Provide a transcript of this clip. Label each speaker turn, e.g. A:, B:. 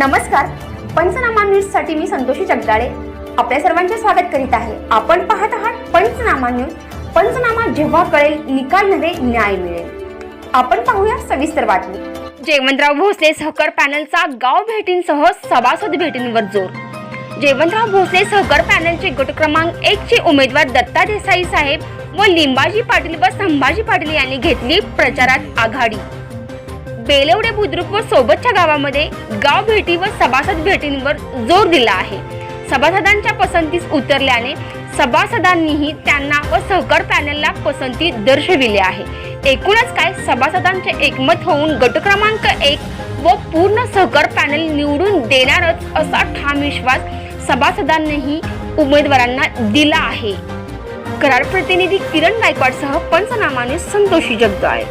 A: नमस्कार. पंचनामा न्यूजसाठी मी संतोषी जगदाळे. आपल्या सर्वांचे स्वागत करीत आहे. आपण पाहत आहात पंचनामा न्यूज. पंचनामा जेव्हा कळेल निकाल नव्हे न्याय मिळेल. आपण पाहूया सविस्तर बातमी. जयवंतराव भोसले सहकार पॅनलचा गाव भेटींसह सभासद भेटींवर जोर. जयवंतराव भोसले सहकार पॅनलचे गट क्रमांक एक चे उमेदवार दत्ता देसाई साहेब व लिंबाजी पाटील व संभाजी पाटील यांनी घेतली प्रचारात आघाडी. बेलवडे बुद्रुक व सोबतच्या गावामध्ये गाव भेटी व सभासद भेटींवर जोर दिला आहे. सभासदांच्या पसंतीस उतरल्याने सभासदांनीही त्यांना व सहकार पॅनलला पसंती दर्शविली आहे. एकूणच काय सभासदांचे एकमत होऊन गट क्रमांक एक व पूर्ण सहकार पॅनल निवडून देणारच असा ठाम विश्वास सभासदांनीही उमेदवारांना दिला आहे. करार प्रतिनिधी किरण गायकवाडसह पंचनामाने संतोषी संतोषी जगदाळे